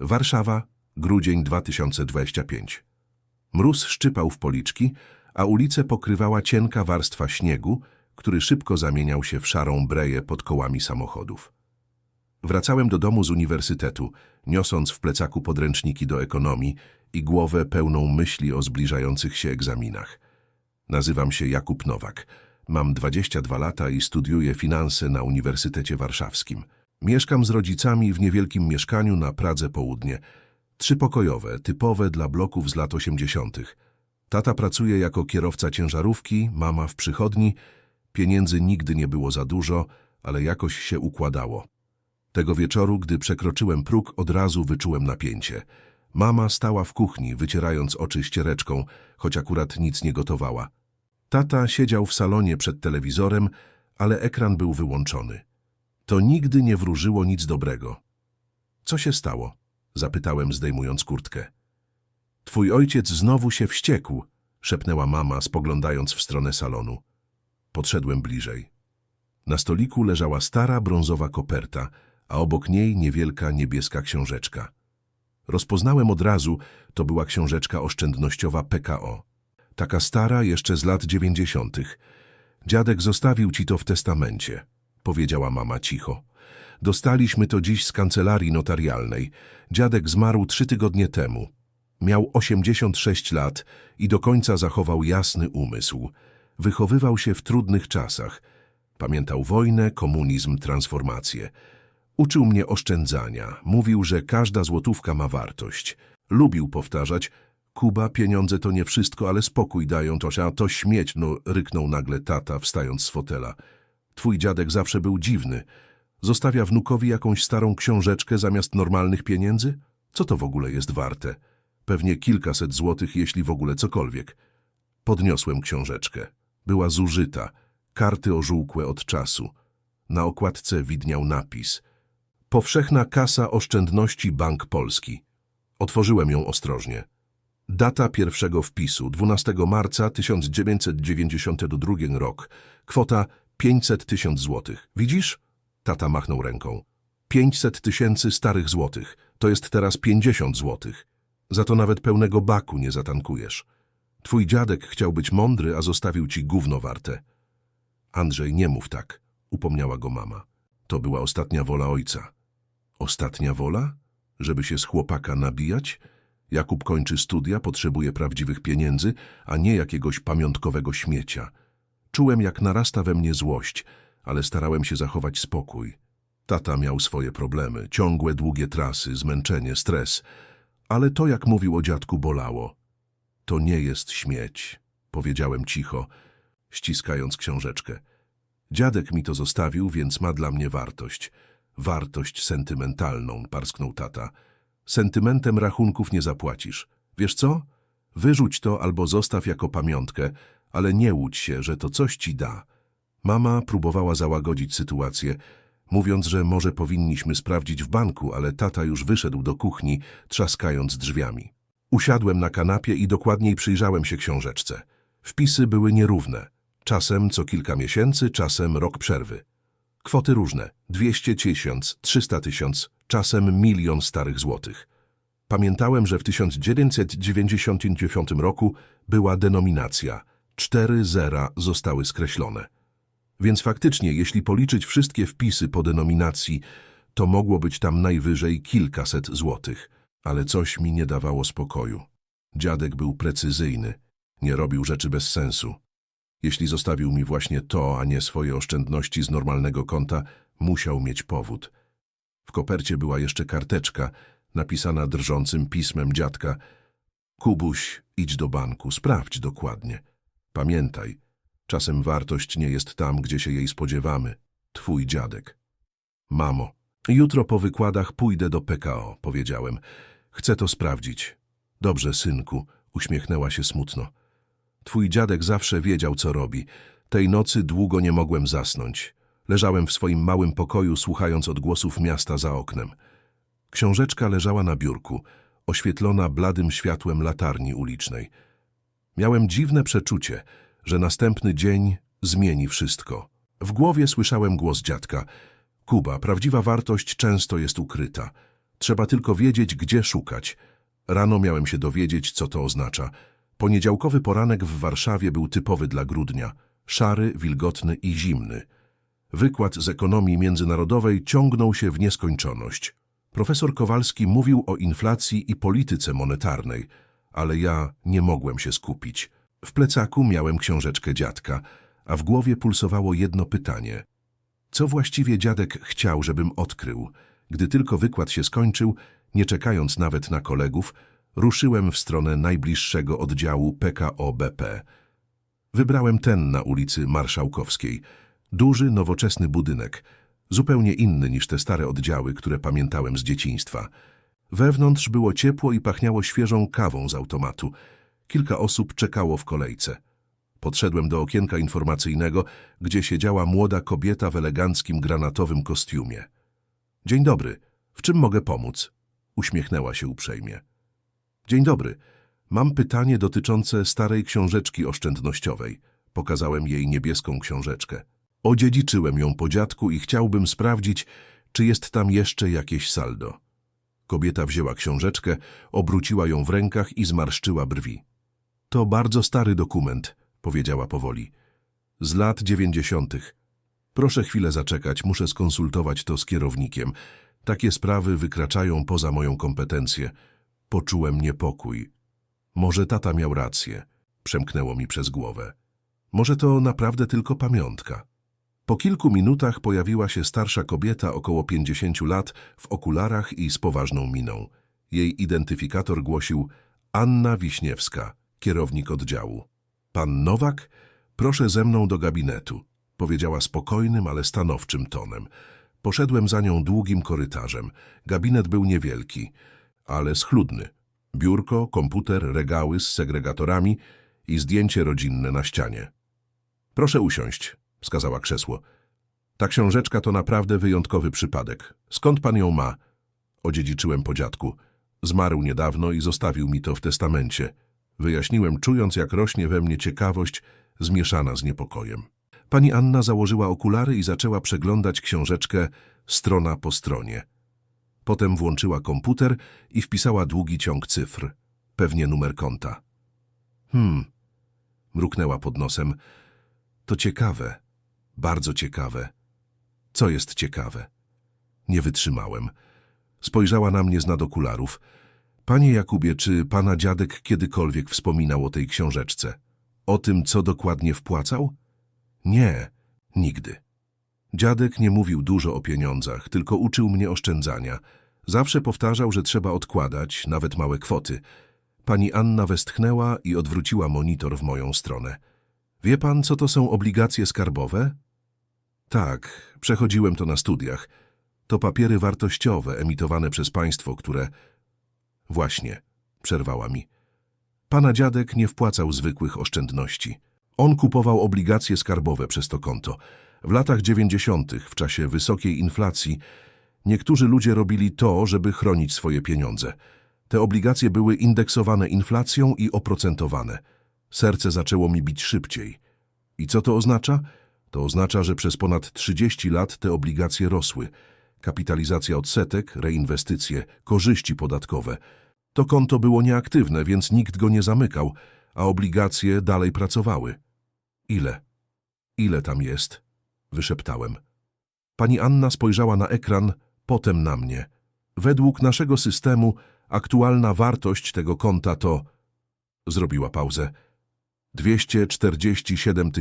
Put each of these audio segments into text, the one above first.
Warszawa, grudzień 2025. Mróz szczypał w policzki, a ulicę pokrywała cienka warstwa śniegu, który szybko zamieniał się w szarą breję pod kołami samochodów. Wracałem do domu z uniwersytetu, niosąc w plecaku podręczniki do ekonomii i głowę pełną myśli o zbliżających się egzaminach. Nazywam się Jakub Nowak. Mam 22 lata i studiuję finanse na Uniwersytecie Warszawskim. Mieszkam z rodzicami w niewielkim mieszkaniu na Pradze Południe. Trzypokojowe, typowe dla bloków z lat 80. Tata pracuje jako kierowca ciężarówki, mama w przychodni. Pieniędzy nigdy nie było za dużo, ale jakoś się układało. Tego wieczoru, gdy przekroczyłem próg, od razu wyczułem napięcie. Mama stała w kuchni, wycierając oczy ściereczką, choć akurat nic nie gotowała. Tata siedział w salonie przed telewizorem, ale ekran był wyłączony. To nigdy nie wróżyło nic dobrego. Co się stało? Zapytałem, zdejmując kurtkę. Twój ojciec znowu się wściekł, szepnęła mama, spoglądając w stronę salonu. Podszedłem bliżej. Na stoliku leżała stara brązowa koperta, a obok niej niewielka niebieska książeczka. Rozpoznałem od razu, to była książeczka oszczędnościowa PKO. Taka stara jeszcze z lat dziewięćdziesiątych. Dziadek zostawił ci to w testamencie, powiedziała mama cicho. Dostaliśmy to dziś z kancelarii notarialnej. Dziadek zmarł trzy tygodnie temu. Miał 86 lat i do końca zachował jasny umysł. Wychowywał się w trudnych czasach. Pamiętał wojnę, komunizm, transformację. Uczył mnie oszczędzania. Mówił, że każda złotówka ma wartość. Lubił powtarzać, Kuba, pieniądze to nie wszystko, ale spokój dają to, a to śmieć, no, ryknął nagle tata, wstając z fotela. Twój dziadek zawsze był dziwny. Zostawia wnukowi jakąś starą książeczkę zamiast normalnych pieniędzy? Co to w ogóle jest warte? Pewnie kilkaset złotych, jeśli w ogóle cokolwiek. Podniosłem książeczkę. Była zużyta. Karty ożółkłe od czasu. Na okładce widniał napis. Powszechna Kasa Oszczędności Bank Polski. Otworzyłem ją ostrożnie. Data pierwszego wpisu 12 marca 1992 rok. Kwota 500 tysięcy złotych. Widzisz? Tata machnął ręką. 500 tysięcy starych złotych. To jest teraz 50 złotych. Za to nawet pełnego baku nie zatankujesz. Twój dziadek chciał być mądry, a zostawił ci gówno warte. Andrzej, nie mów tak, upomniała go mama. To była ostatnia wola ojca. Ostatnia wola? Żeby się z chłopaka nabijać? Jakub kończy studia, potrzebuje prawdziwych pieniędzy, a nie jakiegoś pamiątkowego śmiecia. Czułem, jak narasta we mnie złość, ale starałem się zachować spokój. Tata miał swoje problemy, ciągłe, długie trasy, zmęczenie, stres. Ale to, jak mówił o dziadku, bolało. To nie jest śmieć, powiedziałem cicho, ściskając książeczkę. Dziadek mi to zostawił, więc ma dla mnie wartość. Wartość sentymentalną, parsknął tata. Sentymentem rachunków nie zapłacisz. Wiesz co? Wyrzuć to albo zostaw jako pamiątkę, ale nie łudź się, że to coś ci da. Mama próbowała załagodzić sytuację, mówiąc, że może powinniśmy sprawdzić w banku, ale tata już wyszedł do kuchni, trzaskając drzwiami. Usiadłem na kanapie i dokładniej przyjrzałem się książeczce. Wpisy były nierówne. Czasem co kilka miesięcy, czasem rok przerwy. Kwoty różne. 200 tysiąc, 300 tysiąc, czasem milion starych złotych. Pamiętałem, że w 1999 roku była denominacja. Cztery zera zostały skreślone. Więc faktycznie, jeśli policzyć wszystkie wpisy po denominacji, to mogło być tam najwyżej kilkaset złotych. Ale coś mi nie dawało spokoju. Dziadek był precyzyjny, nie robił rzeczy bez sensu. Jeśli zostawił mi właśnie to, a nie swoje oszczędności z normalnego konta, musiał mieć powód. W kopercie była jeszcze karteczka, napisana drżącym pismem dziadka. Kubuś, idź do banku, sprawdź dokładnie. Pamiętaj, czasem wartość nie jest tam, gdzie się jej spodziewamy. Twój dziadek. Mamo, jutro po wykładach pójdę do PKO, powiedziałem. Chcę to sprawdzić. Dobrze, synku, uśmiechnęła się smutno. Twój dziadek zawsze wiedział, co robi. Tej nocy długo nie mogłem zasnąć. Leżałem w swoim małym pokoju, słuchając odgłosów miasta za oknem. Książeczka leżała na biurku, oświetlona bladym światłem latarni ulicznej. Miałem dziwne przeczucie, że następny dzień zmieni wszystko. W głowie słyszałem głos dziadka. Kuba, prawdziwa wartość często jest ukryta. Trzeba tylko wiedzieć, gdzie szukać. Rano miałem się dowiedzieć, co to oznacza. Poniedziałkowy poranek w Warszawie był typowy dla grudnia. Szary, wilgotny i zimny. Wykład z ekonomii międzynarodowej ciągnął się w nieskończoność. Profesor Kowalski mówił o inflacji i polityce monetarnej, ale ja nie mogłem się skupić. W plecaku miałem książeczkę dziadka, a w głowie pulsowało jedno pytanie. Co właściwie dziadek chciał, żebym odkrył? Gdy tylko wykład się skończył, nie czekając nawet na kolegów, ruszyłem w stronę najbliższego oddziału PKO BP. Wybrałem ten na ulicy Marszałkowskiej. Duży, nowoczesny budynek, zupełnie inny niż te stare oddziały, które pamiętałem z dzieciństwa. Wewnątrz było ciepło i pachniało świeżą kawą z automatu. Kilka osób czekało w kolejce. Podszedłem do okienka informacyjnego, gdzie siedziała młoda kobieta w eleganckim granatowym kostiumie. Dzień dobry, w czym mogę pomóc? Uśmiechnęła się uprzejmie. Dzień dobry, mam pytanie dotyczące starej książeczki oszczędnościowej. Pokazałem jej niebieską książeczkę. Odziedziczyłem ją po dziadku i chciałbym sprawdzić, czy jest tam jeszcze jakieś saldo. Kobieta wzięła książeczkę, obróciła ją w rękach i zmarszczyła brwi. To bardzo stary dokument, powiedziała powoli. Z lat dziewięćdziesiątych. Proszę chwilę zaczekać, muszę skonsultować to z kierownikiem. Takie sprawy wykraczają poza moją kompetencję. Poczułem niepokój. Może tata miał rację, przemknęło mi przez głowę. Może to naprawdę tylko pamiątka. Po kilku minutach pojawiła się starsza kobieta około pięćdziesięciu lat w okularach i z poważną miną. Jej identyfikator głosił Anna Wiśniewska, kierownik oddziału. Pan Nowak, proszę ze mną do gabinetu, powiedziała spokojnym, ale stanowczym tonem. Poszedłem za nią długim korytarzem. Gabinet był niewielki, ale schludny. Biurko, komputer, regały z segregatorami i zdjęcie rodzinne na ścianie. Proszę usiąść, wskazała krzesło. Ta książeczka to naprawdę wyjątkowy przypadek. Skąd pan ją ma? Odziedziczyłem po dziadku. Zmarł niedawno i zostawił mi to w testamencie. Wyjaśniłem, czując jak rośnie we mnie ciekawość zmieszana z niepokojem. Pani Anna założyła okulary i zaczęła przeglądać książeczkę strona po stronie. Potem włączyła komputer i wpisała długi ciąg cyfr, pewnie numer konta. Hmm, mruknęła pod nosem. To ciekawe, bardzo ciekawe. Co jest ciekawe? Nie wytrzymałem. Spojrzała na mnie z nad okularów. Panie Jakubie, czy pana dziadek kiedykolwiek wspominał o tej książeczce? O tym, co dokładnie wpłacał? Nie, nigdy. Dziadek nie mówił dużo o pieniądzach, tylko uczył mnie oszczędzania. Zawsze powtarzał, że trzeba odkładać, nawet małe kwoty. Pani Anna westchnęła i odwróciła monitor w moją stronę. Wie pan, co to są obligacje skarbowe? Tak, przechodziłem to na studiach. To papiery wartościowe emitowane przez państwo, które... Właśnie, przerwała mi. Pana dziadek nie wpłacał zwykłych oszczędności. On kupował obligacje skarbowe przez to konto. W latach dziewięćdziesiątych, w czasie wysokiej inflacji, niektórzy ludzie robili to, żeby chronić swoje pieniądze. Te obligacje były indeksowane inflacją i oprocentowane. Serce zaczęło mi bić szybciej. I co to oznacza? To oznacza, że przez ponad 30 lat te obligacje rosły. Kapitalizacja odsetek, reinwestycje, korzyści podatkowe. To konto było nieaktywne, więc nikt go nie zamykał, a obligacje dalej pracowały. Ile? Ile tam jest? Wyszeptałem. Pani Anna spojrzała na ekran, potem na mnie. Według naszego systemu aktualna wartość tego konta to... Zrobiła pauzę. 247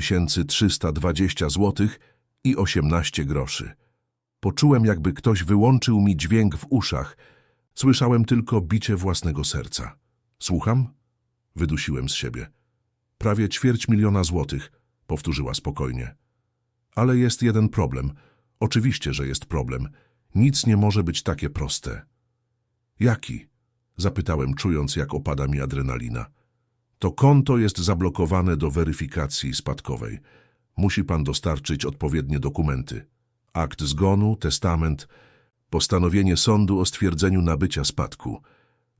320 zł i 18 groszy. Poczułem, jakby ktoś wyłączył mi dźwięk w uszach. Słyszałem tylko bicie własnego serca. Słucham? Wydusiłem z siebie. Prawie ćwierć miliona złotych, powtórzyła spokojnie. Ale jest jeden problem. Oczywiście, że jest problem. Nic nie może być takie proste. Jaki? Zapytałem, czując, jak opada mi adrenalina. To konto jest zablokowane do weryfikacji spadkowej. Musi pan dostarczyć odpowiednie dokumenty. Akt zgonu, testament, postanowienie sądu o stwierdzeniu nabycia spadku.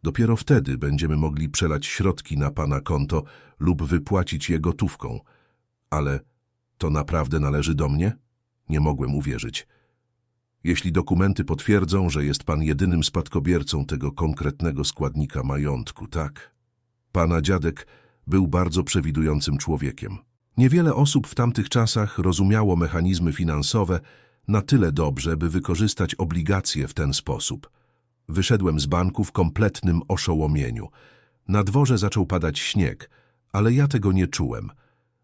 Dopiero wtedy będziemy mogli przelać środki na pana konto lub wypłacić je gotówką. Ale to naprawdę należy do mnie? Nie mogłem uwierzyć. Jeśli dokumenty potwierdzą, że jest pan jedynym spadkobiercą tego konkretnego składnika majątku, tak? Pana dziadek był bardzo przewidującym człowiekiem. Niewiele osób w tamtych czasach rozumiało mechanizmy finansowe na tyle dobrze, by wykorzystać obligacje w ten sposób. Wyszedłem z banku w kompletnym oszołomieniu. Na dworze zaczął padać śnieg, ale ja tego nie czułem.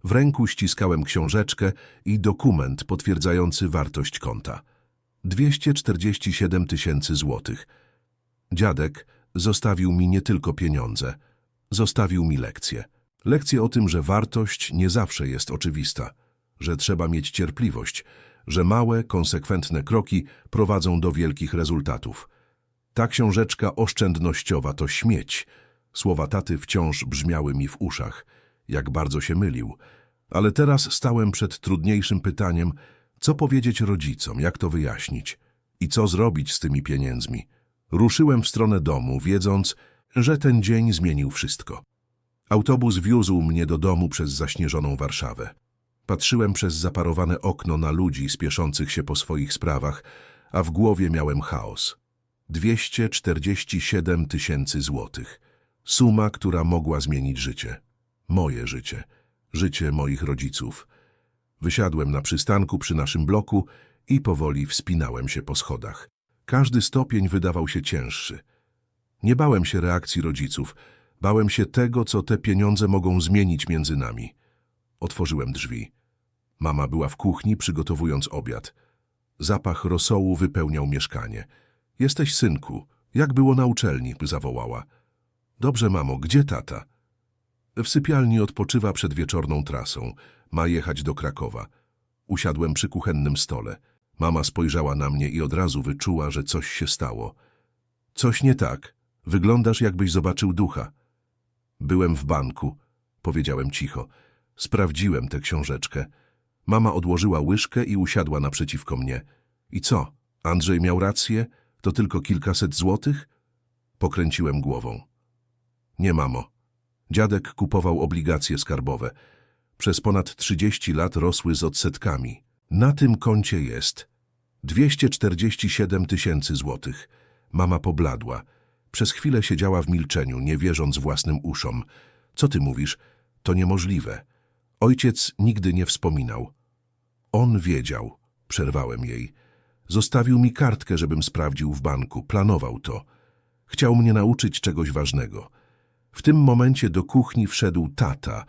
W ręku ściskałem książeczkę i dokument potwierdzający wartość konta. 247 tysięcy złotych. Dziadek zostawił mi nie tylko pieniądze, zostawił mi lekcję. Lekcję o tym, że wartość nie zawsze jest oczywista, że trzeba mieć cierpliwość, że małe, konsekwentne kroki prowadzą do wielkich rezultatów. Ta książeczka oszczędnościowa to śmieć. Słowa taty wciąż brzmiały mi w uszach, jak bardzo się mylił. Ale teraz stałem przed trudniejszym pytaniem, co powiedzieć rodzicom, jak to wyjaśnić i co zrobić z tymi pieniędzmi. Ruszyłem w stronę domu, wiedząc, że ten dzień zmienił wszystko. Autobus wiózł mnie do domu przez zaśnieżoną Warszawę. Patrzyłem przez zaparowane okno na ludzi spieszących się po swoich sprawach, a w głowie miałem chaos. 247 tysięcy złotych. Suma, która mogła zmienić życie. Moje życie. Życie moich rodziców. Wysiadłem na przystanku przy naszym bloku i powoli wspinałem się po schodach. Każdy stopień wydawał się cięższy. Nie bałem się reakcji rodziców. Bałem się tego, co te pieniądze mogą zmienić między nami. Otworzyłem drzwi. Mama była w kuchni, przygotowując obiad. Zapach rosołu wypełniał mieszkanie. Jesteś synku. Jak było na uczelni? zawołała. Dobrze, mamo, gdzie tata? W sypialni odpoczywa przed wieczorną trasą. Ma jechać do Krakowa. Usiadłem przy kuchennym stole. Mama spojrzała na mnie i od razu wyczuła, że coś się stało. Coś nie tak. Wyglądasz, jakbyś zobaczył ducha. Byłem w banku, powiedziałem cicho. Sprawdziłem tę książeczkę. Mama odłożyła łyżkę i usiadła naprzeciwko mnie. I co? Andrzej miał rację? To tylko kilkaset złotych? Pokręciłem głową. Nie, mamo. Dziadek kupował obligacje skarbowe. Przez ponad 30 lat rosły z odsetkami. Na tym koncie jest 247 tysięcy złotych. Mama pobladła. Przez chwilę siedziała w milczeniu, nie wierząc własnym uszom. Co ty mówisz? To niemożliwe. Ojciec nigdy nie wspominał. On wiedział. Przerwałem jej. Zostawił mi kartkę, żebym sprawdził w banku. Planował to. Chciał mnie nauczyć czegoś ważnego. W tym momencie do kuchni wszedł tata,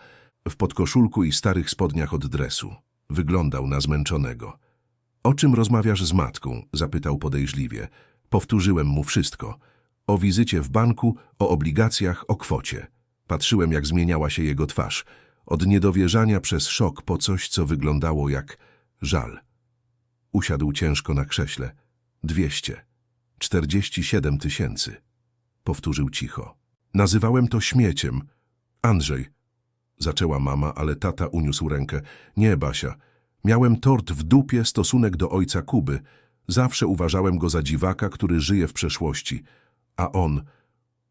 w podkoszulku i starych spodniach od dresu. Wyglądał na zmęczonego. O czym rozmawiasz z matką? zapytał podejrzliwie. Powtórzyłem mu wszystko. O wizycie w banku, o obligacjach, o kwocie. Patrzyłem, jak zmieniała się jego twarz. Od niedowierzania przez szok po coś, co wyglądało jak żal. Usiadł ciężko na krześle. Dwieście. Czterdzieści siedem tysięcy. Powtórzył cicho. Nazywałem to śmieciem. Andrzej. Zaczęła mama, ale tata uniósł rękę. Nie, Basia. Miałem tort w dupie stosunek do ojca Kuby. Zawsze uważałem go za dziwaka, który żyje w przeszłości. A on,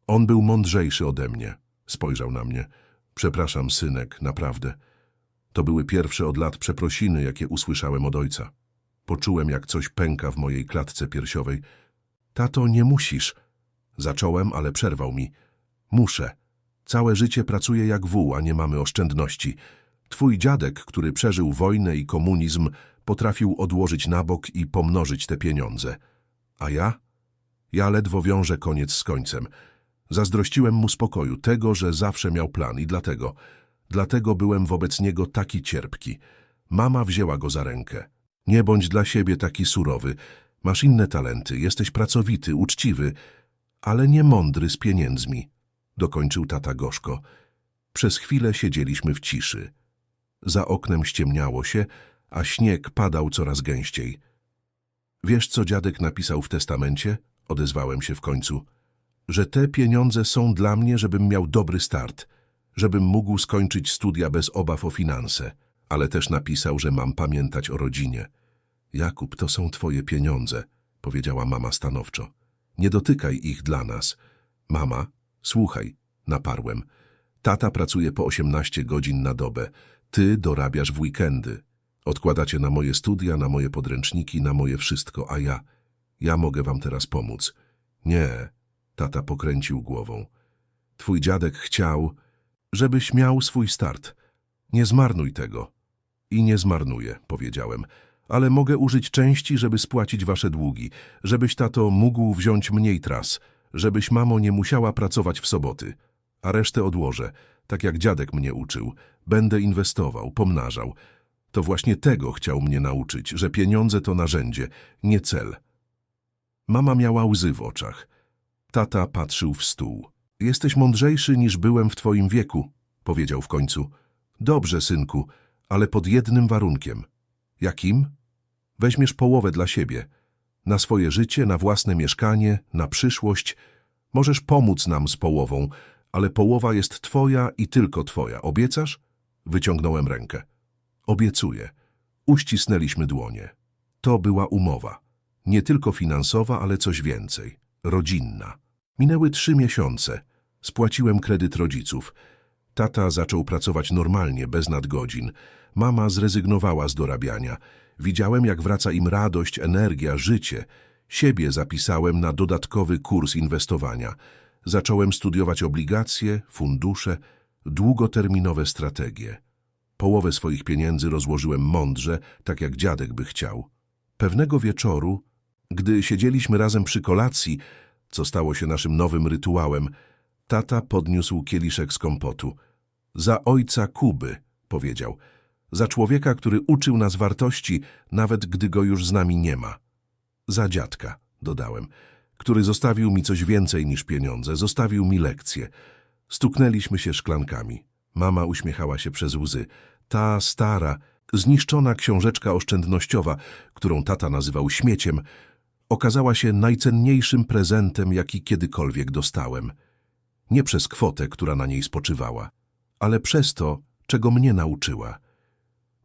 on był mądrzejszy ode mnie. Spojrzał na mnie. Przepraszam, synek, naprawdę. To były pierwsze od lat przeprosiny, jakie usłyszałem od ojca. Poczułem, jak coś pęka w mojej klatce piersiowej. Tato, nie musisz. Zacząłem, ale przerwał mi. Muszę. Całe życie pracuję jak wół, a nie mamy oszczędności. Twój dziadek, który przeżył wojnę i komunizm, potrafił odłożyć na bok i pomnożyć te pieniądze. A ja? Ja ledwo wiążę koniec z końcem. Zazdrościłem mu spokoju, tego, że zawsze miał plan i dlatego, dlatego byłem wobec niego taki cierpki. Mama wzięła go za rękę. Nie bądź dla siebie taki surowy. Masz inne talenty, jesteś pracowity, uczciwy, ale nie mądry z pieniędzmi, dokończył tata gorzko. Przez chwilę siedzieliśmy w ciszy. Za oknem ściemniało się, a śnieg padał coraz gęściej. Wiesz, co dziadek napisał w testamencie? Odezwałem się w końcu. Że te pieniądze są dla mnie, żebym miał dobry start, żebym mógł skończyć studia bez obaw o finanse, ale też napisał, że mam pamiętać o rodzinie. Jakub, to są twoje pieniądze, powiedziała mama stanowczo. Nie dotykaj ich dla nas. Mama, słuchaj, naparłem. Tata pracuje po 18 godzin na dobę. Ty dorabiasz w weekendy. Odkładacie na moje studia, na moje podręczniki, na moje wszystko, a ja, ja mogę wam teraz pomóc. Nie, tata pokręcił głową. Twój dziadek chciał, żebyś miał swój start. Nie zmarnuj tego. I nie zmarnuję, powiedziałem, ale mogę użyć części, żeby spłacić wasze długi, żebyś, tato, mógł wziąć mniej tras, żebyś, mamo, nie musiała pracować w soboty. A resztę odłożę, tak jak dziadek mnie uczył. Będę inwestował, pomnażał. To właśnie tego chciał mnie nauczyć, że pieniądze to narzędzie, nie cel. Mama miała łzy w oczach. Tata patrzył w stół. Jesteś mądrzejszy niż byłem w twoim wieku, powiedział w końcu. Dobrze, synku, ale pod jednym warunkiem. Jakim? Weźmiesz połowę dla siebie. Na swoje życie, na własne mieszkanie, na przyszłość. Możesz pomóc nam z połową, ale połowa jest twoja i tylko twoja. Obiecasz? Wyciągnąłem rękę. Obiecuję. Uścisnęliśmy dłonie. To była umowa. Nie tylko finansowa, ale coś więcej. Rodzinna. Minęły trzy miesiące. Spłaciłem kredyt rodziców. Tata zaczął pracować normalnie, bez nadgodzin. Mama zrezygnowała z dorabiania. Widziałem, jak wraca im radość, energia, życie. Siebie zapisałem na dodatkowy kurs inwestowania. Zacząłem studiować obligacje, fundusze, długoterminowe strategie. Połowę swoich pieniędzy rozłożyłem mądrze, tak jak dziadek by chciał. Pewnego wieczoru, gdy siedzieliśmy razem przy kolacji, co stało się naszym nowym rytuałem, tata podniósł kieliszek z kompotu. Za ojca Kuby, powiedział. Za człowieka, który uczył nas wartości, nawet gdy go już z nami nie ma. Za dziadka, dodałem, który zostawił mi coś więcej niż pieniądze, zostawił mi lekcje. Stuknęliśmy się szklankami. Mama uśmiechała się przez łzy. Ta stara, zniszczona książeczka oszczędnościowa, którą tata nazywał śmieciem, okazała się najcenniejszym prezentem, jaki kiedykolwiek dostałem. Nie przez kwotę, która na niej spoczywała, ale przez to, czego mnie nauczyła.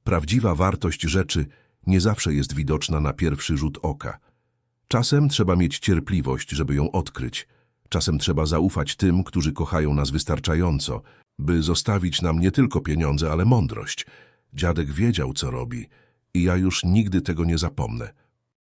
Prawdziwa wartość rzeczy nie zawsze jest widoczna na pierwszy rzut oka. Czasem trzeba mieć cierpliwość, żeby ją odkryć. Czasem trzeba zaufać tym, którzy kochają nas wystarczająco, by zostawić nam nie tylko pieniądze, ale mądrość. Dziadek wiedział, co robi i ja już nigdy tego nie zapomnę.